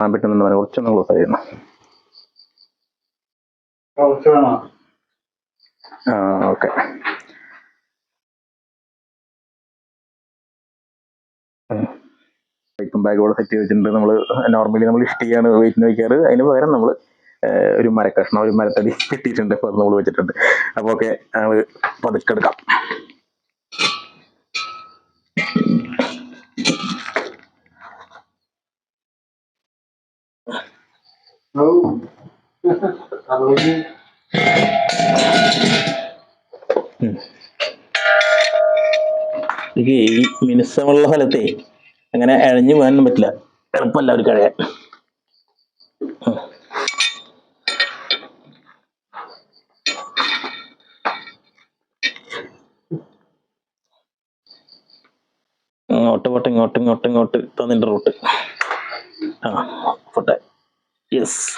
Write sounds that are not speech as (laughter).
കാണാൻ പെട്ടെന്ന് പറയാം കുറച്ചൊന്ന് ക്ലോസ് ആയിരുന്നു. ആ ഓക്കെ വൈക്കും ബാഗോടെ സെറ്റ് ചെയ്ത് വെച്ചിട്ടുണ്ട്. നമ്മൾ നോർമലി നമ്മൾ ഇഷ്ടിയാണ് വെയിറ്റിന് വയ്ക്കാറ്. അതിന് പകരം നമ്മൾ ഒരു മരക്കഷ്ണം ഒരു മരത്തടി (laughs) കിട്ടിയിട്ടുണ്ട്. അപ്പോൾ അത് നമ്മൾ വെച്ചിട്ടുണ്ട്. അപ്പോൾ ഓക്കെ ഞങ്ങൾ I believe ഈ മിനുസമുള്ള സ്ഥലത്തെ അങ്ങനെ ഇഴഞ്ഞു പോകാനൊന്നും പറ്റില്ല. എളുപ്പമല്ല ഒരു കഴിയാൻ ഇങ്ങോട്ട് പോട്ടെ ഇങ്ങോട്ട് ഇങ്ങോട്ട് ഇങ്ങോട്ട്. തന്നിന്റെ റൂട്ട്. ആ പോട്ടെ. Yes.